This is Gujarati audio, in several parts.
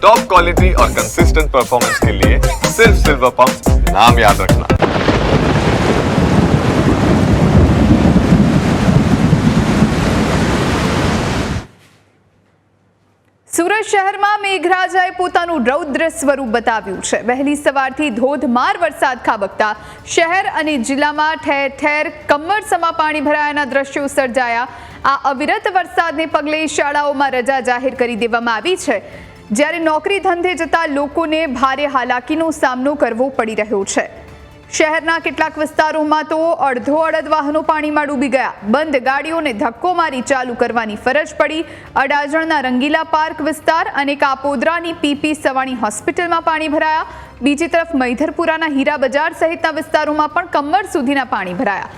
टॉप क्वालिटी और कंसिस्टेंट परफॉर्मेंस के लिए सिर्फ सिल्वर पंप नाम याद रखना સુરત શહેરમાં મેઘરાજાએ પોતાનું રૌદ્ર સ્વરૂપ બતાવ્યું છે વહેલી સવારથી ધોધમાર વરસાદ ખાબકતા શહેર અને જિલ્લામાં ઠેર ઠેર કમરસમાં પાણી ભરાયાના દ્રશ્યો સર્જાયા આ અવિરત વરસાદને પગલે શાળાઓમાં રજા જાહેર કરી દેવામાં આવી છે જ્યારે નોકરી ધંધે જતા લોકોને ભારે હાલાકીનો સામનો કરવો પડી રહ્યો છે. શહેરના કેટલાક વિસ્તારોમાં તો અડધો અડધ વાહનો પાણીમાં ડૂબી ગયા. બંધ ગાડીઓને ધક્કો મારી ચાલુ કરવાની ફરજ પડી. અડાજણના રંગીલા પાર્ક વિસ્તાર અને કાપોદરાની પીપી સવાણી હોસ્પિટલમાં પાણી ભરાયા. બીજી તરફ મૈધરપુરાના હીરા બજાર સહિતના વિસ્તારોમાં પણ કમર સુધીના પાણી ભરાયા.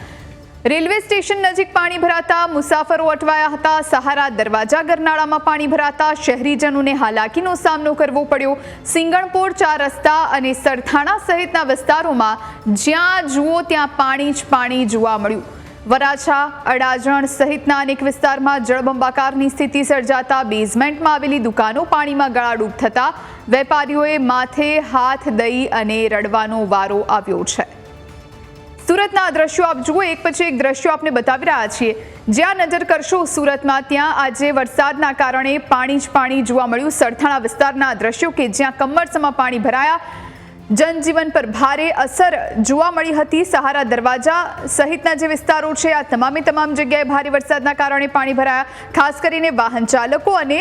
રેલવે સ્ટેશન નજીક પાણી ભરાતા મુસાફરો અટવાયા હતા. સહારા દરવાજા ગરનાળામાં પાણી ભરાતા શહેરીજનોને હાલાકીનો સામનો કરવો પડ્યો. સિંગણપોર ચાર રસ્તા અને સરથાણા સહિતના વિસ્તારોમાં જ્યાં જુઓ ત્યાં પાણી જ પાણી જોવા મળ્યું. વરાછા, અડાજણ સહિતના અનેક વિસ્તારમાં જળબંબાકારની સ્થિતિ સર્જાતા બેઝમેન્ટમાં આવેલી દુકાનો પાણીમાં ગળાડૂબ થતા વેપારીઓએ માથે હાથ દઈ અને રડવાનો વારો આવ્યો છે. સુરતના દ્રશ્યો આપ જુઓ, એક પછી એક દ્રશ્યો આપને બતાવી રહ્યા છીએ. જ્યાં નજર કરશો સુરતમાં, ત્યાં આજે વરસાદના કારણે પાણી જ પાણી જોવા મળ્યું. સરથાણા વિસ્તારના દ્રશ્યો કે જ્યાં કમરસમાં પાણી ભરાયા જનજીવન પર ભારે અસર જોવા મળી હતી. સહારા દરવાજા સહિતના જે વિસ્તારો છે, આ તમામે તમામ જગ્યાએ ભારે વરસાદના કારણે પાણી ભરાયા. ખાસ કરીને વાહન ચાલકો અને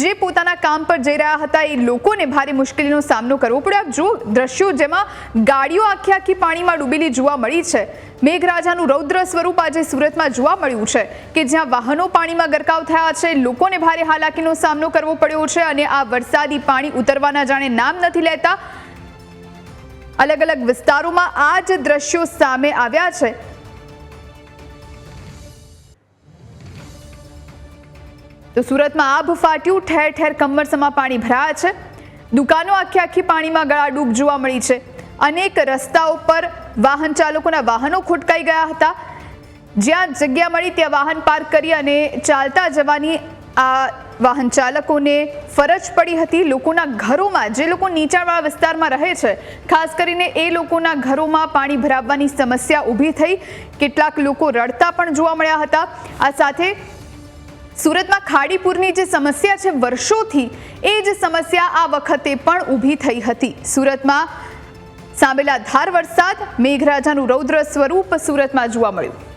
જે પોતાના કામ પર જઈ રહ્યા હતા, એ લોકોને ભારે મુશ્કેલીનો સામનો કરવો પડ્યો. આપ જો દ્રશ્યો જેમાં ગાડીઓ આખી આખી પાણીમાં ડૂબેલી જોવા મળી છે. મેઘરાજાનું રૌદ્ર સ્વરૂપ આજે સુરતમાં જોવા મળ્યું છે કે જ્યાં વાહનો પાણીમાં ગરકાવ થયા છે, લોકોને ભારે હાલાકીનો સામનો કરવો પડ્યો છે અને આ વરસાદી પાણી ઉતરવાના જાણે નામ નથી લેતા અલગ અલગ વિસ્તારોમાં આ જ દ્રશ્યો સામે આવ્યા છે. તો સુરતમાં આભ ફાટ્યું ઠેર ઠેર કમરસમાં પાણી ભરાયા છે. દુકાનો આખી આખી પાણીમાં ગળાડૂબ જોવા મળી છે. અનેક રસ્તાઓ પર વાહન ચાલકોના વાહનો ખોટકાઈ ગયા હતા. જ્યાં જગ્યા મળી ત્યાં વાહન પાર્ક કરી અને ચાલતા જવાની આ વાહન ચાલકોને ફરજ પડી હતી લોકોના ઘરોમાં, જે લોકો નીચાણવાળા વિસ્તારમાં રહે છે. ખાસ કરીને એ લોકોના ઘરોમાં પાણી ભરાવવાની સમસ્યા ઊભી થઈ. કેટલાક લોકો રડતા પણ જોવા મળ્યા હતા. આ સાથે સુરતમાં ખાડીપુરની જે સમસ્યા છે વર્ષોથી, એ જ સમસ્યા આ વખતે પણ ઊભી થઈ હતી. સુરતમાં સાંભેલા ધાર વરસાદ મેઘરાજાનું રૌદ્ર સ્વરૂપ સુરતમાં જોવા મળ્યું.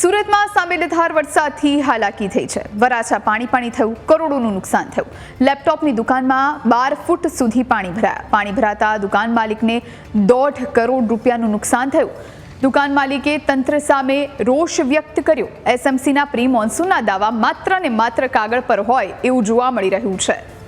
સુરતમાં સાંબેલધાર વરસાદથી હાલાકી થઈ છે. વરાછા પાણી પાણી થયું, કરોડોનું નુકસાન થયું. લેપટોપની દુકાનમાં બાર ફૂટ સુધી પાણી ભરાયા. પાણી ભરાતા દુકાન માલિકને દોઢ કરોડ રૂપિયાનું નુકસાન થયું. દુકાન માલિકે તંત્ર સામે રોષ વ્યક્ત કર્યો. એસએમસીના પ્રી મોન્સૂનના દાવા માત્ર ને માત્ર કાગળ પર હોય એવું જોવા મળી રહ્યું છે.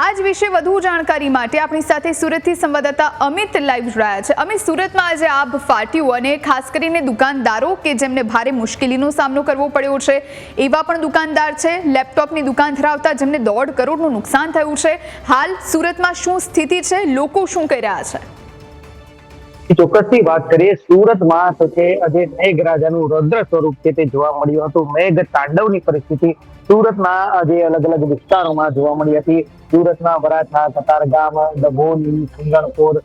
આજ વિશે વધુ જાણકારી માટે આપણી સાથે સુરતથી સંવાદદાતા અમિત લાઈવ જોડાયા છે. અમિત, સુરતમાં આજે આભ ફાટ્યું અને ખાસ કરીને દુકાનદારો કે જેમને ભારે મુશ્કેલીનો સામનો કરવો પડ્યો છે, એવા પણ દુકાનદાર છે. લેપટોપની દુકાન ધરાવતા જેમને દોઢ કરોડનું નુકસાન થયું છે. હાલ સુરતમાં શું સ્થિતિ છે? લોકો શું કહી રહ્યા છે? ચોક્કસથી વાત કરીએ, સુરતમાં તો છે આજે મેઘરાજાનું રૌદ્ર સ્વરૂપ છે તે જોવા મળ્યું હતું. મેઘ તાંડવની પરિસ્થિતિ સુરતના જે અલગ અલગ વિસ્તારોમાં જોવા મળી હતી. સુરતના વરાછા, કતારગામ ડભોલી સિંગણપુર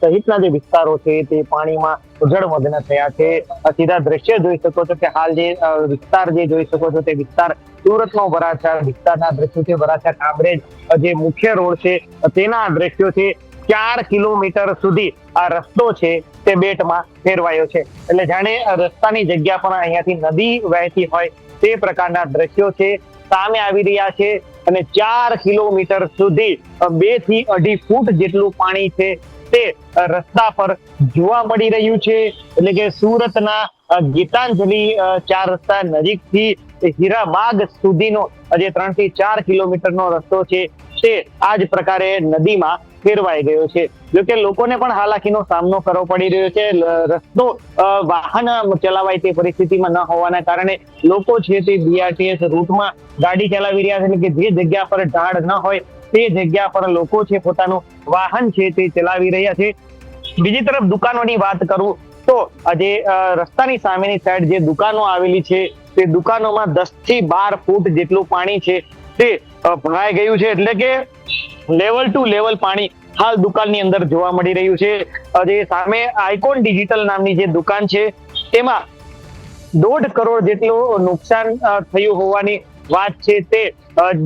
સહિતના જે વિસ્તારો છે તે પાણીમાં જળમગ્ન થયા છે. સીધા દ્રશ્ય જોઈ શકો છો કે હાલ જે વિસ્તાર જે જોઈ શકો છો તે વિસ્તાર સુરતનો વરાછા, વિસ્તારના દ્રશ્યો છે. વરાછા કામરેજ જે મુખ્ય રોડ છે, તેના દ્રશ્યો છે. ચાર કિલોમીટર સુધી આ રસ્તો છે તે બેટમાં ફેરવાયો છે. એટલે જાણે રસ્તાની જગ્યા પણ અહીંયાથી નદી વહેતી હોય તે પ્રકારના દ્રશ્યો છે. સામે આવી રહ્યા છે અને ચાર કિલોમીટર સુધી બેથી અઢી ફૂટ જેટલું પાણી છે તે રસ્તા પર જોવા મળી રહ્યું છે. એટલે કે સુરતના ગીતાંજલિ ચાર રસ્તા નજીકથી હીરાબાગ સુધીનો જે ત્રણથી ચાર કિલોમીટરનો રસ્તો છે. તે આ જ પ્રકારે નદીમાં ફેરવાઈ ગયો છે. જોકે લોકોને પણ હાલાકીનો સામનો કરવો પડી રહ્યો છે. રસ્તો વાહન ચલાવાય તે પરિસ્થિતિમાં ન હોવાના કારણે લોકો છે તે બીઆરટીએસ રૂટમાં ગાડી ચલાવી રહ્યા છે કે જે જગ્યા પર ઢાળ ન હોય, તે જગ્યા પર લોકો છે પોતાનું વાહન છે તે ચલાવી રહ્યા છે. બીજી તરફ દુકાનોની વાત કરું તો આજે રસ્તાની સામેની સાઈડ જે દુકાનો આવેલી છે તે દુકાનોમાં દસથી બાર ફૂટ જેટલું પાણી છે તે ભરાઈ ગયું છે એટલે કે લેવલ ટુ લેવલ પાણી હાલ દુકાનની અંદર જોવા મળી રહ્યું છે. જે સામે આઇકોન ડિજિટલ નામની જે દુકાન છે, તેમાં દોઢ કરોડ જેટલું નુકસાન થયું હોવાની વાત છે તે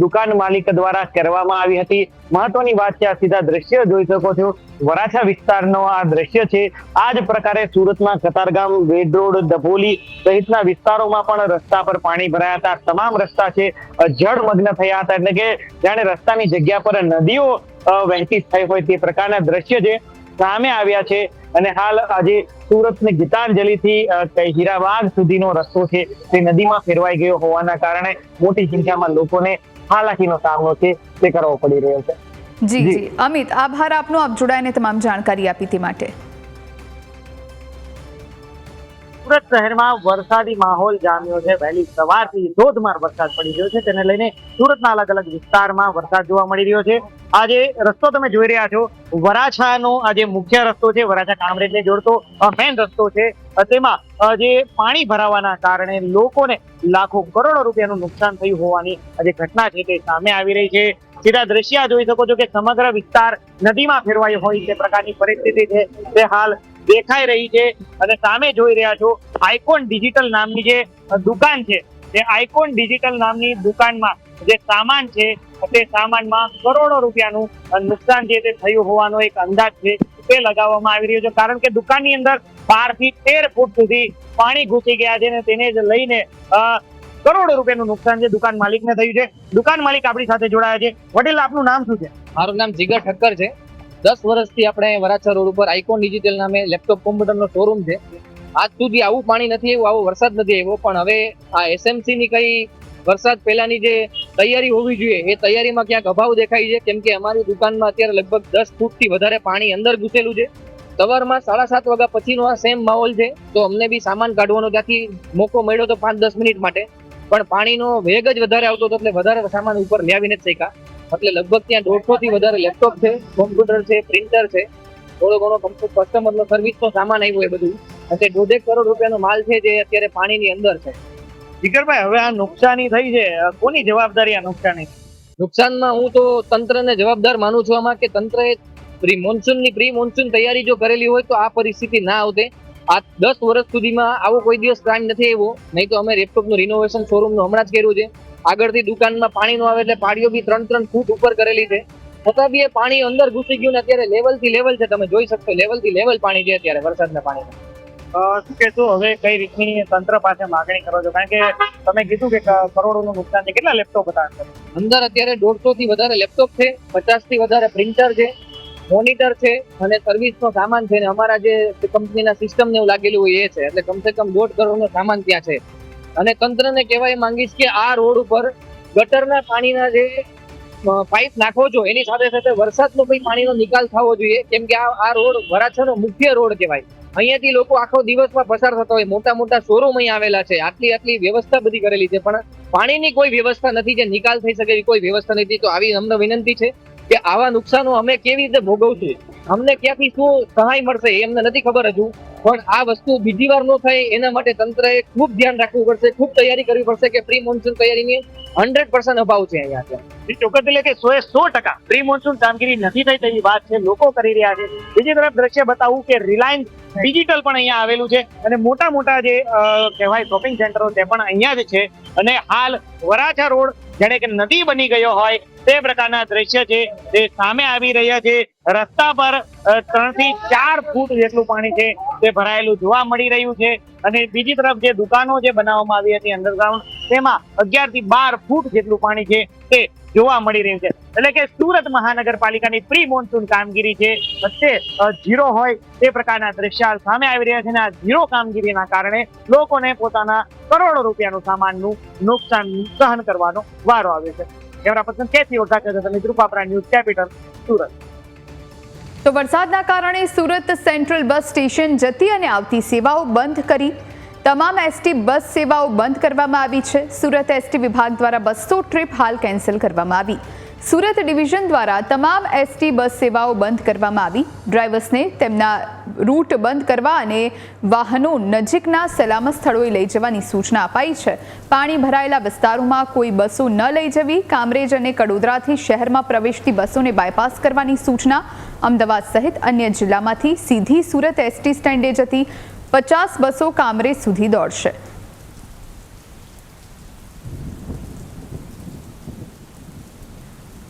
દુકાન માલિક દ્વારા કરવામાં આવી હતી. મહત્વની વાત છે, આ સીધા દ્રશ્ય જોઈ શકો છો. વરાછા વિસ્તારનો આ દ્રશ્ય છે. આ જ પ્રકારે સુરતમાં કતારગામ, વેડ રોડ દભોલી સહિતના વિસ્તારોમાં પણ રસ્તા પર પાણી ભરાયા હતા. તમામ રસ્તા છે જળમગ્ન થયા હતા. એટલે કે જાણે રસ્તાની જગ્યા પર નદીઓ વહેતી થઈ હોય તે પ્રકારના દ્રશ્ય છે. સામે આવ્યા છે અને હાલ આજે સુરત ને ગીતાંજલિથી હીરાબાગ સુધીનો રસ્તો છે તે નદીમાં ફેરવાઈ ગયો હોવાના કારણે મોટી સંખ્યામાં લોકોને હાલાકીનો સામનો છે તે કરવો પડી રહ્યો છે. જી જી. જી. અમિત આભાર આપનો. આપ જોડાઈને તમામ જાણકારી આપી તે માટે. શહેરમાં વરસાદી માહોલ જામ્યો છે. વહેલી સવારથી ધોધમાર વરસાદ પડી રહ્યો છે. તેને લઈને સુરતના અલગ અલગ વિસ્તારમાં વરસાદ જોવા મળી રહ્યો છે. આજે રસ્તો તમે જોઈ રહ્યા છો. વરાછાનો આજે મુખ્ય રસ્તો છે, વરાછા કામરેજને જોડતો મેન રસ્તો છે. તેમાં જે પાણી ભરાવાના કારણે લોકોને લાખો કરોડો રૂપિયાનું નુકસાન થયું હોવાની આજે ઘટના છે તે સામે આવી રહી છે. સીધા દ્રશ્ય જોઈ શકો છો કે સમગ્ર વિસ્તાર નદીમાં ફેરવાયો હોય તે પ્રકારની પરિસ્થિતિ છે. તે હાલ દેખાઈ રહી છે અને સામે જોઈ રહ્યા છો આઇકોન ડિજિટલ નામની જે દુકાન છે તે આઇકોન ડિજિટલ નામની દુકાનમાં જે સામાન છે, તે સામાનમાં કરોડો રૂપિયાનું નુકસાન જે તે થયું હોવાનો એક અંદાજ છે, તે લગાવવામાં આવી રહ્યો છે. કારણ કે દુકાનની અંદર બારથી તેર ફૂટ સુધી પાણી ઘૂસી ગયા છે અને તેને જ લઈને કરોડો રૂપિયાનું નુકસાન છે દુકાન માલિકને થયું છે. દુકાન માલિક આપણી સાથે જોડાયા છે. વડીલ, આપનું નામ શું છે? મારું નામ જીગર ઠક્કર છે. દસ વર્ષથી આપણે વરાછા રોડ ઉપર આઇકોન ડિજિટલ નામે લેપટોપ કોમ્પ્યુટરનો શોરૂમ છે. આજ સુધી આવું પાણી નથી આવ્યું આવો વરસાદ નથી આવ્યો, પણ હવે આ એસએમસી ની કઈ વરસાદ પહેલાની જે તૈયારી હોવી જોઈએ, એ તૈયારીમાં ક્યાંક અભાવ દેખાય છે, કેમ કે અમારી દુકાનમાં અત્યારે લગભગ દસ ફૂટથી વધારે પાણી અંદર ઘૂસેલું છે. સવારમાં સાડા સાત વાગ્યા પછીનો આ સેમ માહોલ છે, તો અમને બી સામાન કાઢવાનો ત્યાંથી મોકો મળ્યો તો પાંચ દસ મિનિટ માટે. પણ પાણીનો વેગ જ વધારે આવતો હતો, એટલે વધારે સામાન ઉપર લાવી નથી શક્યા. એટલે લગભગ ત્યાં દોઢસો થી વધારે લેપટોપ છે કોમ્પ્યુટર છે પ્રિન્ટર છે. થોડો ઘણો કસ્ટમર નો સર્વિસ નો સામાન આવ્યો એ બધું. અને તે દોઢેક કરોડ રૂપિયાનો માલ છે જે અત્યારે પાણીની અંદર છે. જીગરભાઈ હવે આ નુકસાની થઈ છે. કોની જવાબદારી આ નુકસાની? નુકસાનમાં હું તો તંત્રને જવાબદાર માનું છું આમાં કે તંત્રએ પ્રી મોન્સૂનની પ્રી મોન્સૂન તૈયારી જો કરેલી હોય તો આ પરિસ્થિતિ ના આવતે. આ દસ વર્ષ સુધીમાં આવો કોઈ દિવસ ક્રાઇમ નથી આવ્યો. નહીં તો અમે લેપટોપનું રિનોવેશન શોરૂમનું હમણાં જ કર્યું છે. આગળથી દુકાનમાં પાણી નો આવે એટલે પાડીઓ બી ત્રણ ત્રણ ફૂટ ઉપર કરેલી છે. છતાં બી એ પાણી અંદર ઘૂસી ગયું ને અત્યારે લેવલથી લેવલ છે. તમે જોઈ શકશો લેવલથી લેવલ પાણી છે અત્યારે વરસાદના પાણી શું કહેશું? હવે કઈ રીતની તંત્ર પાસે માગણી કરો છો? કારણ કે તમે કીધું કે કરોડો કરોડોનું નુકસાન છે. કેટલા લેપટોપ હતા અંદર? અત્યારે દોઢસો થી વધારે લેપટોપ છે પચાસથી વધારે પ્રિન્ટર છે મોનિટર છે અને સર્વિસ નો સામાન છે ને અમારા જે કંપનીના સિસ્ટમ ને એવું લાગેલું હોય એ છે. એટલે કમસે કમ દોઢ કરોડ નો સામાન ત્યાં છે. અને તંત્રને કહેવાય માંગીશ કે આ રોડ ઉપર ગટરના પાણીના જે પાઇપ નાખો છો એની સાથે સાથે વરસાદનો ભાઈ પાણીનો નિકાલ થવો જોઈએ. કેમ કે આ આ રોડ વરાછાનો મુખ્ય રોડ કહેવાય. અહીંયાથી લોકો આખો દિવસમાં પસાર થતા હોય. મોટા મોટા શોરૂમ અહીં આવેલા છે. આટલી આટલી વ્યવસ્થા બધી કરેલી છે. પણ પાણીની કોઈ વ્યવસ્થા નથી જે નિકાલ થઈ શકે એવી કોઈ વ્યવસ્થા નથી. તો આવી અમને વિનંતી છે કે આવા નુકસાનો અમે કેવી રીતે ભોગવશું? અમને ક્યાંથી શું સહાય મળશે એ અમને નથી ખબર હજુ. પણ આ વસ્તુ બીજી વાર ન થાય એના માટે તંત્રએ ખૂબ ધ્યાન રાખવું પડશે, ખૂબ તૈયારી કરવી પડશે કે પ્રી મોન્સૂન તૈયારીની હંડ્રેડ પર્સન્ટ અભાવ છે અહીંયા અત્યારે ચોક્કસ એટલે કે સો એ સો ટકા પ્રી મોન્સૂન કામગીરી નથી થઈ તેવી વાત છે, લોકો કરી રહ્યા છે. બીજી તરફ દ્રશ્ય બતાવું કે રિલાયન્સ ડિજિટલ પણ અહીંયા આવેલું છે અને મોટા મોટા જે કહેવાય શોપિંગ સેન્ટરો તે પણ અહીંયા જ છે. અને હાલ વરાછા રોડ, જાણે કે નદી બની ગયો હોય તે પ્રકારના દ્રશ્ય છે તે સામે આવી રહ્યા છે. રસ્તા પર ત્રણથી ચાર ફૂટ જેટલું પાણી છે તે ભરાયેલું જોવા મળી રહ્યું છે. અને બીજી તરફ જે દુકાનો જે બનાવવામાં આવી હતી અંડરગ્રાઉન્ડ, તેમાં અગિયારથી બાર ફૂટ જેટલું પાણી છે તે જોવા મળી રહ્યું છે. એટલે કે સુરત મહાનગરપાલિકાની પ્રી મોન્સૂન કામગીરી છે. વચ્ચે ઝીરો હોય તે પ્રકારના દ્રશ્ય સામે આવી રહ્યા છે અને આ ઝીરો કામગીરીના કારણે લોકોને પોતાના કરોડો રૂપિયાનું સામાનનું નુકસાન સહન કરવાનો વારો આવ્યો છે. કેમેરા કેસી ઓળખા છે તમે ધ્રુપાપરા ન્યૂઝ કેપિટલ સુરત. તો વરસાદના કારણે સુરત સેન્ટ્રલ બસ સ્ટેશન જતી અને આવતી સેવાઓ બંધ કરી. તમામ એસટી બસ સેવાઓ બંધ કરવામાં આવી છે. સુરત એસટી વિભાગ દ્વારા બસો ટ્રીપ હાલ કેન્સલ કરવામાં આવી. સુરત ડિવિઝન દ્વારા તમામ એસટી બસ સેવાઓ બંધ કરવામાં આવી. ડ્રાઈવર્સને તેમના રૂટ બંધ કરવા અને વાહનો નજીકના સલામત સ્થળોએ લઈ જવાની સૂચના અપાઈ છે. પાણી ભરાયેલા વિસ્તારોમાં કોઈ બસો ન લઈ જવી. કામરેજ અને કડોદરાથી શહેરમાં પ્રવેશતી બસોને બાયપાસ કરવાની સૂચના. અમદાવાદ સહિત અન્ય જિલ્લામાંથી સીધી સુરત એસટી સ્ટેન્ડે જતી પચાસ બસો કામરેજ સુધી દોડશે.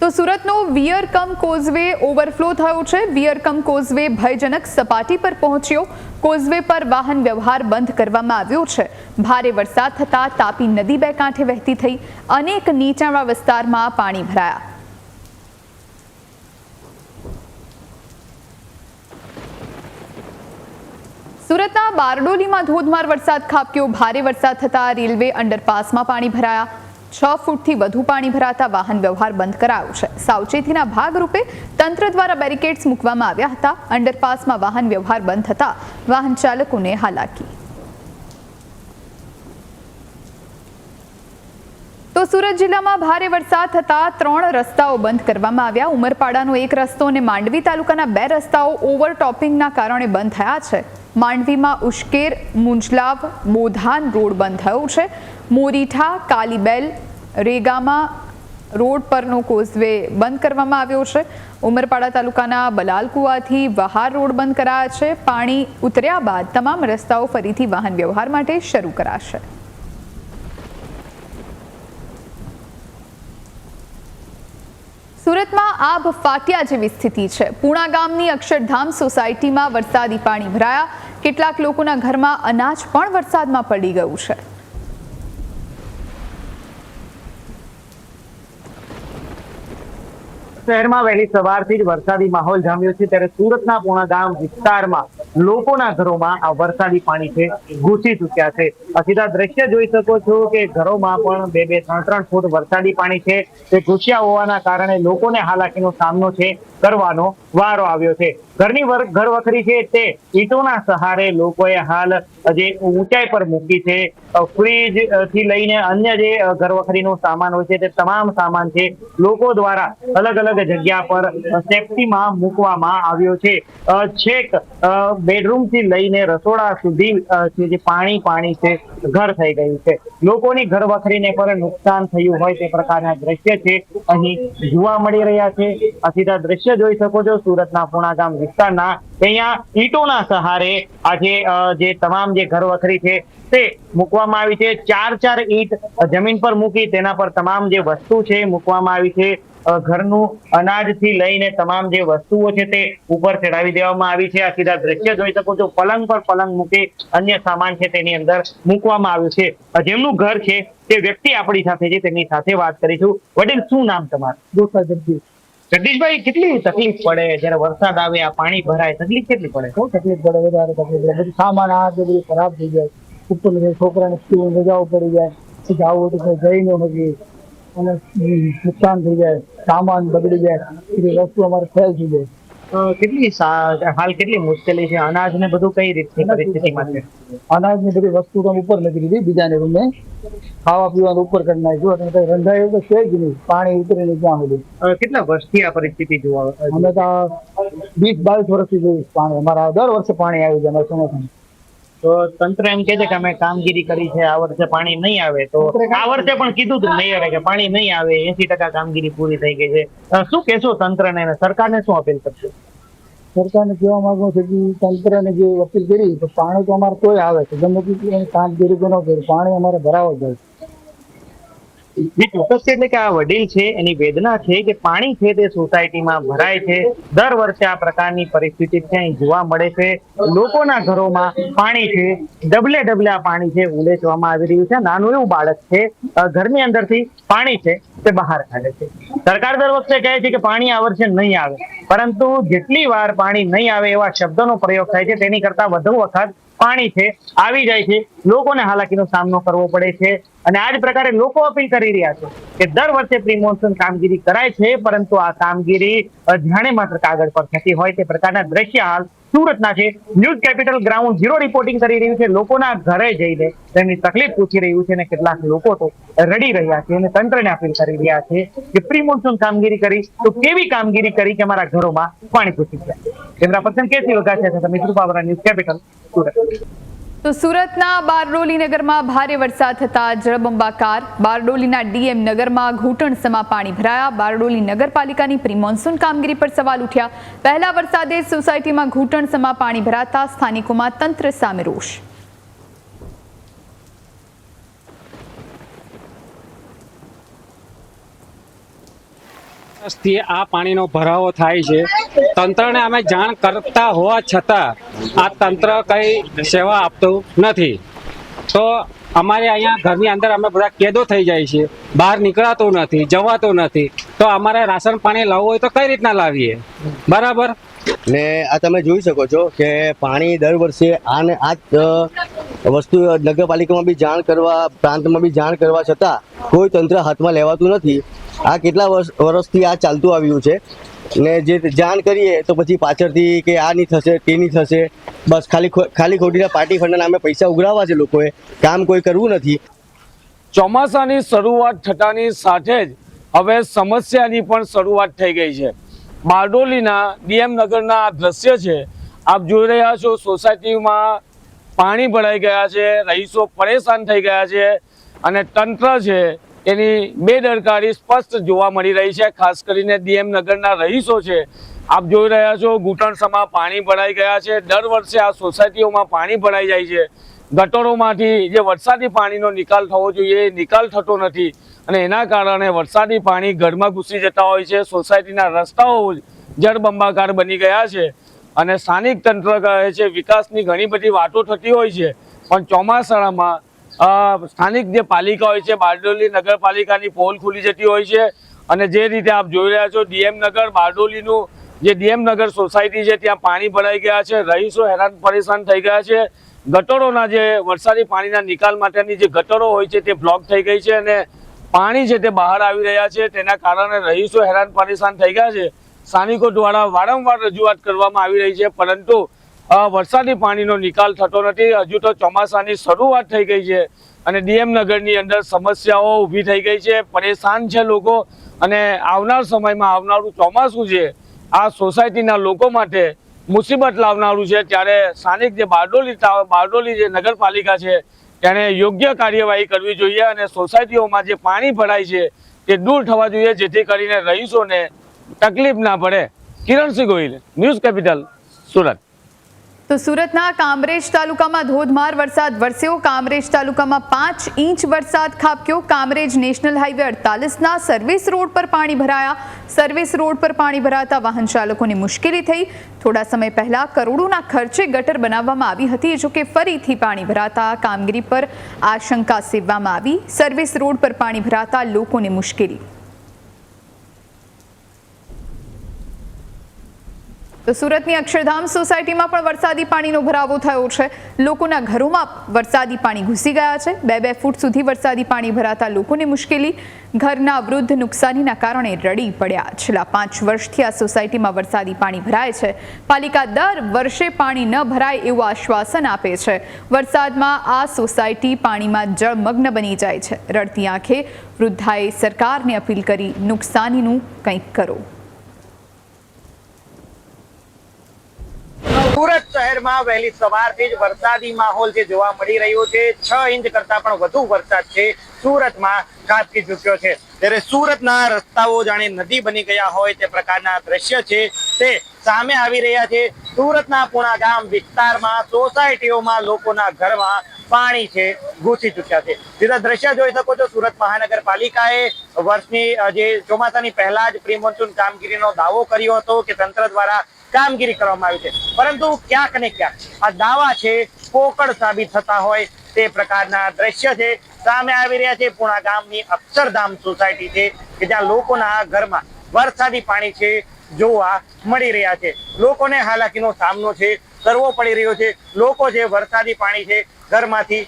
તો સુરતનો વિયર કમ કોઝવે ઓવરફ્લો થયો છે. વિયર કમ કોઝવે ભયજનક સપાટી પર પહોંચ્યો. કોઝવે પર વાહન વ્યવહાર બંધ કરવામાં આવ્યો છે. ભારે વરસાદ થતાં તાપી નદી બે કાંઠે વહેતી થઈ. અનેક નીચાણવા વિસ્તારમાં પાણી ભરાયા. સુરતના બારડોલીમાં ધોધમાર વરસાદ ખાબક્યો. ભારે વરસાદ થતાં રેલવે અંડરપાસમાં પાણી ભરાયા. છ ફૂટથી વધુ પાણી ભરાતા વાહન વ્યવહાર બંધ કરાયો છે. સાવચેતીના ભાગરૂપે તંત્ર દ્વારા બેરિકેડ્સ મૂકવામાં આવ્યા હતા. અંડરપાસમાં વાહન વ્યવહાર બંધ થતાં વાહન ચાલકોને હાલાકી. તો સુરત જિલ્લામાં ભારે વરસાદ થતાં ત્રણ રસ્તાઓ બંધ કરવામાં આવ્યા. ઉમરપાડાનો એક રસ્તો અને માંડવી તાલુકાના બે રસ્તાઓ ઓવરટોપિંગના કારણે બંધ થયા છે. માંડવીમાં ઉશ્કેર, મુંજલાવ, બોધાન રોડ બંધ થયો છે. મોરીઠા, કાલીબેલ, રેગામાં રોડ પરનો કોઝવે બંધ કરવામાં આવ્યો છે. ઉમરપાડા તાલુકાના બલાલકુવાથી વહાર રોડ બંધ કરાયા છે. પાણી ઉતર્યા બાદ તમામ રસ્તાઓ ફરીથી વાહન વ્યવહાર માટે શરૂ કરાશે. સુરતમાં આભ ફાટ્યા જેવી સ્થિતિ છે. પૂણા ગામની અક્ષરધામ સોસાયટીમાં વરસાદી પાણી ભરાયા. કેટલાક લોકોના ઘરમાં અનાજ પણ વરસાદમાં પડી ગયું છે. શહેરમાં વહેલી સવારથી જ વરસાદી માહોલ જામ્યો છે. ત્યારે સુરતના પૂણા ગામ વિસ્તારમાં લોકોના ઘરોમાં આ વરસાદી પાણી છે, ઘૂસી ચૂક્યા છે. સીધા દ્રશ્ય જોઈ શકો છો કે ઘરોમાં પણ બે બે ત્રણ ત્રણ ફૂટ વરસાદી પાણી છે. તે ઘૂસ્યા હોવાના કારણે લોકોને હાલાકીનો સામનો છે, કરવાનો વારો આવ્યો છે. ઘરની ઘર વખરી છે તે ઈંટોના સહારે લોકોએ હાલ જે ઊંચાઈ પર મૂકી છે ફ્રીજથી લઈને અન્ય જે ઘર વખરીનો સામાન હોય છે તે તમામ સામાન છે, લોકો દ્વારા અલગ અલગ જગ્યા પર સેફટીમાં મૂકવામાં આવ્યો છે. છેક બેડરૂમથી લઈને રસોડા સુધી જે પાણી પાણી છે, ઘર થઈ ગયું છે. લોકોની ઘર વખરીને પણ નુકસાન થયું હોય તે પ્રકારના દ્રશ્ય છે. અહીં જોવા મળી રહ્યા છે. સીધા દ્રશ્ય જોઈ શકો છો સુરતના પુણાગામ વિસ્તારના. અહીંયા ઈંટોના સહારે આજે જે તમામ જે ઘર વખરી છે તે મૂકવામાં આવી છે. ચાર ચાર ઈંટ જમીન પર મૂકી તેના પર તમામ જે વસ્તુ છે મૂકવામાં આવી છે. ઘરનું અનાજથી લઈને તમામ જે વસ્તુઓ છે તે ઉપર ચડાવી દેવામાં આવી છે. આ સીધા દ્રશ્ય જોઈ શકો છો. પલંગ પર પલંગ મૂકી અન્ય સામાન છે તેની અંદર મૂકવામાં આવ્યું છે. જેમનું ઘર છે તે વ્યક્તિ આપણી સાથે છે તેમની સાથે વાત કરીશું. વડીલ શું નામ તમારું? દોસ્તા જગદીશ. જગદીશભાઈ કેટલી તકલીફ પડે? જ્યારે વરસાદ આવે આ પાણી ભરાય તકલીફ કેટલી પડે? શું તકલીફ પડે વધારે તકલીફ પડે. બધું સામાન આ બધું ખરાબ થઈ જાય. ઉપર છોકરાને સ્કૂલ રજાઓ પડી જાય. પછી આવું તો જઈ ન નથી અને નુકસાન થઈ જાય સામાન બગડી જાય બધી વસ્તુ અમારે ફેલ થઈ જાય. કેટલી હાલ કેટલી મુશ્કેલી છે? અનાજ ને બધું કઈ રીતની પરિસ્થિતિમાં છે? અનાજની બધી વસ્તુ તો ઉપર નથી દીધી બીજાને રૂમે ખાવા પીવાનું ઉપર કરી નાખ્યું અને કઈ રંધાય એવું તો છે જ નહીં પાણી ઉતરે ને ત્યાં સુધી. કેટલા વર્ષથી આ પરિસ્થિતિ જોવા અમે તો વીસ બાવીસ વર્ષથી જોઈએ પાણી. અમારા દર વર્ષે પાણી આવી જાય અમારા ચોમાસામાં તો તંત્ર એમ કે છે કે અમે કામગીરી કરી છે, આ વર્ષે પાણી નહીં આવે. તો આ વર્ષે પણ કીધું હતું મેયરે કે પાણી નહીં આવે એસી ટકા કામગીરી પૂરી થઈ ગઈ છે. શું કહેશો તંત્રને સરકારને શું અપીલ કરશો? સરકારને કહેવા માંગુ છું કે તંત્રને જે અપીલ કરી, તો પાણી તો અમારે તોય આવે છે. ગમે તેટલી કામગીરી ન કરી, પાણી અમારે ભરાવો જાય ચોક્કસ છે એટલે કે આ વડીલ છે, એની વેદના છે કે પાણી છે તે સોસાયટીમાં ભરાય છે. દર વર્ષે આ પ્રકારની પરિસ્થિતિ ક્યાંય જોવા મળે છે. લોકોના ઘરોમાં પાણી છે, ડબલે ડબલે આ પાણી છે, ઉલેચવામાં આવી રહ્યું છે. નાનું એવું બાળક છે ઘરની અંદરથી પાણી છે, તે બહાર કાઢે છે. સરકાર દર વખતે કહે છે કે પાણી આ વર્ષે નહીં આવે. પરંતુ જેટલી વાર પાણી નહીં આવે એવા શબ્દોનો પ્રયોગ થાય છે, તેની કરતા વધુ વખત પાણી છે, આવી જાય છે, લોકોને હાલાકીનો સામનો કરવો પડે છે અને આ જ પ્રકારે લોકો અપીલ કરી રહ્યા છે કે દર વર્ષે પ્રી મોન્સૂન કામગીરી કરાય છે, પરંતુ આ કામગીરી જાણે માત્ર કાગળ પર થતી હોય તે પ્રકારના દ્રશ્ય હાલ સુરતના છે. News Capital ground zero reporting કરી રહ્યું છે. લોકોના ઘરે જઈને તેમની તકલીફ પૂછી રહ્યું છે અને કેટલાક લોકો તો રડી રહ્યા છે અને તંત્રને અપીલ કરી રહ્યા છે કે પ્રી મોન્સૂન કામગીરી કરી. તો કેવી કામગીરી કરી કે અમારા ઘરોમાં પાણી ઘૂસી ગયા? કેમેરા પર્સન કેસી વગાસિયા છે મિત્ર પાવરા ન્યૂઝ કેપિટલ સુરત. તો સુરતના બારડોલી નગરમાં ભારે વરસાદ થતા જળબંબાકાર. બારડોલીના ડીએમ નગરમાં ઘૂંટણસમાં પાણી ભરાયા. બારડોલી નગરપાલિકાની પ્રી મોન્સૂન કામગીરી પર સવાલ ઉઠ્યા. પહેલા વરસાદે સોસાયટીમાં ઘૂંટણસમાં પાણી ભરાતા સ્થાનિકોમાં તંત્ર સામે રોષ. વર્ષથી આ પાણીનો ભરાવો થાય છે. તંત્રને અમે જાણ કરતા હોવા છતાં આ તંત્ર કઈ સેવા આપતું નથી. તો અમારે અહીંયા ઘરની અંદર અમે બધા કેદો થઈ જાય છે. બહાર નીકળાતું નથી, જવાતું નથી. તો અમારે રાશન પાણી લાવવું હોય તો કઈ રીતના લાવીએ? બરાબર? ને આ તમે જોઈ શકો છો કે પાણી દર વર્ષે આને આ વસ્તુ નગરપાલિકામાં બી જાણ કરવા, પ્રાંતમાં બી જાણ કરવા છતાં કોઈ તંત્ર હાથમાં લેવાતું નથી. આ કેટલા વર્ષ વર્ષથી આ ચાલતું આવ્યું છે? ને જે જાણ કરીએ તો પછી પાછળથી કે આ નહીં થશે, તે નહીં થશે. બસ ખાલી ખાલી ખોટીના પાર્ટી ફંડના નામે પૈસા ઉઘરાવવા છે લોકોએ. કામ કોઈ કરવું નથી. ચોમાસાની શરૂઆત થતાની સાથે જ હવે સમસ્યાની પણ શરૂઆત થઈ ગઈ છે. બારડોલીના ડીએમ નગરના આ દ્રશ્ય છે. આપ જોઈ રહ્યા છો, સોસાયટીમાં પાણી ભરાઈ ગયા છે, રહીશો પરેશાન થઈ ગયા છે અને તંત્ર છે એની બેદરકારી સ્પષ્ટ જોવા મળી રહી છે. ખાસ કરીને ડીએમ નગરના રહીશો છે. આપ જોઈ રહ્યા છો, ઘૂંટણસમાં પાણી ભરાઈ ગયા છે. દર વર્ષે આ સોસાયટીઓમાં પાણી ભરાઈ જાય છે. ગટરોમાંથી જે વરસાદી પાણીનો નિકાલ થવો જોઈએ, એ નિકાલ થતો નથી. અને એના કારણે વરસાદી પાણી ઘરમાં ઘૂસી જતા હોય છે. સોસાયટીના રસ્તાઓ જળબંબાકાર બની ગયા છે. અને સ્થાનિક તંત્ર કહે છે, વિકાસની ઘણી બધી વાતો થતી હોય છે. પણ ચોમાસામાં સ્થાનિક જે પાલિકા હોય છે, બારડોલી નગરપાલિકાની પોલ ખુલી જતી હોય છે અને જે રીતે આપ જોઈ રહ્યા છો, ડીએમ નગર, બારડોલીનું જે ડીએમ નગર સોસાયટી છે, ત્યાં પાણી ભરાઈ ગયા છે, રહીશો હેરાન પરેશાન થઈ ગયા છે. ગટરોના જે વરસાદી પાણીના નિકાલ માટેની જે ગટરો હોય છે, તે બ્લોક થઈ ગઈ છે અને પાણી છે તે બહાર આવી રહ્યા છે, તેના કારણે રહીશો હેરાન પરેશાન થઈ ગયા છે. સ્થાનિકો દ્વારા વારંવાર રજૂઆત કરવામાં આવી રહી છે, પરંતુ વરસાદી પાણીનો નિકાલ થતો નથી. હજુ તો ચોમાસાની શરૂઆત થઈ ગઈ છે અને ડીએમ નગરની અંદર સમસ્યાઓ ઊભી થઈ ગઈ છે. પરેશાન છે લોકો અને આવનાર સમયમાં આવનારું ચોમાસું છે આ સોસાયટીના લોકો માટે મુસીબત લાવનારું છે. ત્યારે સ્થાનિક જે બારડોલી બારડોલી જે નગરપાલિકા છે તેણે યોગ્ય કાર્યવાહી કરવી જોઈએ અને સોસાયટીઓમાં જે પાણી ભરાય છે તે દૂર થવા જોઈએ, જેથી કરીને રહીશોને તકલીફ ના પડે. Kiransinh Gohil, News Capital, Surat. તો સુરતના કામરેજ તાલુકામાં ધોધમાર વરસાદ વરસ્યો. કામરેજ તાલુકામાં પાંચ ઇંચ વરસાદ ખાબક્યો. કામરેજ નેશનલ હાઈવે અડતાલીસના સર્વિસ રોડ પર પાણી ભરાયા. સર્વિસ રોડ પર પાણી ભરાતા વાહન ચાલકોને મુશ્કેલી થઈ. થોડા સમય પહેલા કરોડોના ખર્ચે ગટર બનાવવામાં આવી હતી. જો કે ફરીથી પાણી ભરાતા કામગીરી પર આશંકા સેવવામાં આવી. સર્વિસ રોડ પર પાણી ભરાતા લોકોને મુશ્કેલી તો સુરતની અક્ષરધામ સોસાયટીમાં પણ વરસાદી પાણીનો ભરાવો થયો છે. લોકોના ઘરોમાં વરસાદી પાણી ઘૂસી ગયા છે. બે બે ફૂટ સુધી વરસાદી પાણી ભરાતા લોકોને મુશ્કેલી. ઘરના વૃદ્ધ નુકસાનીના કારણે રડી પડ્યા. છેલ્લા પાંચ વર્ષથી આ સોસાયટીમાં વરસાદી પાણી ભરાય છે. પાલિકા દર વર્ષે પાણી ન ભરાય એવું આશ્વાસન આપે છે. વરસાદમાં આ સોસાયટી પાણીમાં જળમગ્ન બની જાય છે. રડતી આંખે વૃદ્ધાએ સરકારને અપીલ કરી નુકસાનીનું કંઈક કરો. સુરત શહેરમાં વહેલી સવારથી જ વરસાદી માહોલ જે જોવા મળી રહ્યો છે, છ ઇંચ કરતા પણ વધુ વરસાદ છે સુરતમાં કાપકી ચૂક્યો છે. ત્યારે સુરતના રસ્તાઓ જાણે નદી બની ગયા હોય તે પ્રકારના દ્રશ્ય છે તે સામે આવી રહ્યા છે. સુરતના પુણા ગામ વિસ્તારમાં સોસાયટીઓમાં લોકોના ઘરમાં પાણી છે, ઘૂસી ચૂક્યા છે. સીધા દ્રશ્ય જોઈ શકો છો, સુરત મહાનગરપાલિકાએ વર્ષની, જે ચોમાસાની પહેલા જ પ્રી મોન્સૂન કામગીરીનો દાવો કર્યો હતો કે તંત્ર દ્વારા કામગીરી કરવામાં આવી છે. પરંતુ ક્યાંક ને ક્યાંક આ દાવા છે, પોકળ સાબિત થતા હોય તે પ્રકારના દ્રશ્ય છે. સામે આવી રહ્યા છે પુણા ગામની અક્ષરધામ સોસાયટી છે, કે જ્યાં લોકોના ઘરમાં વરસાદી પાણી છે, જોવા મળી રહ્યા છે. લોકોને હાલાકીનો સામનો છે, કરવો પડી રહ્યો છે. લોકો જે વરસાદી પાણી છે ઘરમાંથી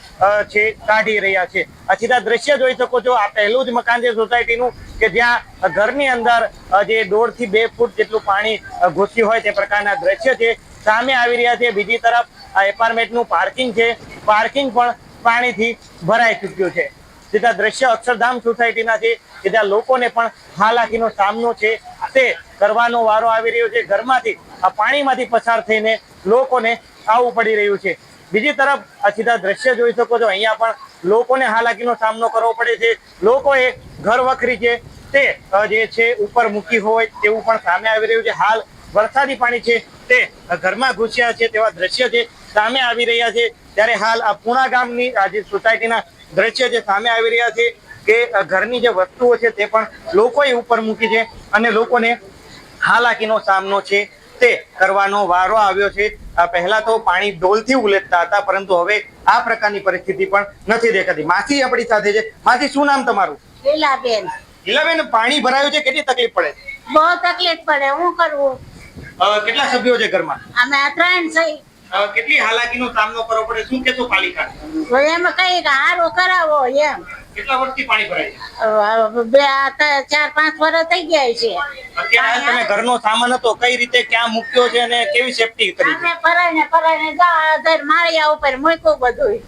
છે, કાઢી રહ્યા છે. આ સીધા દ્રશ્ય જોઈ શકો છો, આ પહેલું જ મકાન છે સોસાયટીનું, કે જ્યાં ઘરની અંદર જે દોઢથી બે ફૂટ જેટલું પાણી ઘૂસ્યું હોય તે પ્રકારના દ્રશ્ય છે. સામે આવી રહ્યા છે, બીજી તરફ આ એપાર્ટમેન્ટનું પાર્કિંગ છે. પાર્કિંગ પણ પાણીથી ભરાઈ ચૂક્યું છે. સીધા દ્રશ્ય અક્ષરધામ સોસાયટીના છે, કે જ્યાં લોકોને પણ હાલાકીનો સામનો છે. તે કરવાનો વારો આવી રહ્યો છે. ઘરમાંથી, આ પાણીમાંથી પસાર થઈને લોકોને આવવું પડી રહ્યું છે. બીજી તરફ આ સીધા દ્રશ્ય જોઈ શકો છો. અહીંયા પણ લોકોને હાલાકીનો સામનો કરવો પડે છે. લોકોએ ઘર વખરી છે. તે જે છે, ઉપર મૂકી હોય તેવું પણ સામે આવી રહ્યું છે. હાલ વરસાદી પાણી છે. તે ઘરમાં ઘૂસ્યા છે તેવા દ્રશ્ય છે સામે આવી રહ્યા છે. ત્યારે હાલ આ પૂણા ગામની આ જે સોસાયટીના દ્રશ્ય જે સામે આવી રહ્યા છે કે ઘરની જે વસ્તુઓ છે તે પણ લોકોએ ઉપર મૂકી છે અને લોકોને હાલાકીનો સામનો છે. તે કરવાનો વારો આવ્યો છે. પહેલા તો પાણી ડોલથી ઉલેટતા હતા પરંતુ હવે આ પ્રકારની પરિસ્થિતિ પણ નથી દેખાતી. માસી આપણી સાથે છે. માસી શું નામ તમારું? લીલાબેન. લીલાબેન પાણી ભરાયું છે? કેટલી તકલીફ પડે? બહુ તકલીફ પડે. હું કરવું? કેટલા સભ્યો છે ઘરમાં? અમે ત્રણ છે. કેટલી હાલાકીનો સામનો કરવો પડે? શું કેશો પાલિકા? એમ કઈ હારો કરાવો એમ. કેટલા વર્ષથી પાણી ભરાય છે? બે ચાર પાંચ વર્ષ થઈ ગયા છે. અત્યારે તમે ઘરનો સામાન હતો કઈ રીતે ક્યાં મૂક્યો છે અને કેવી સેફટી કરી છે? પરાઈને જા માળિયા ઉપર મૂક્યું બધું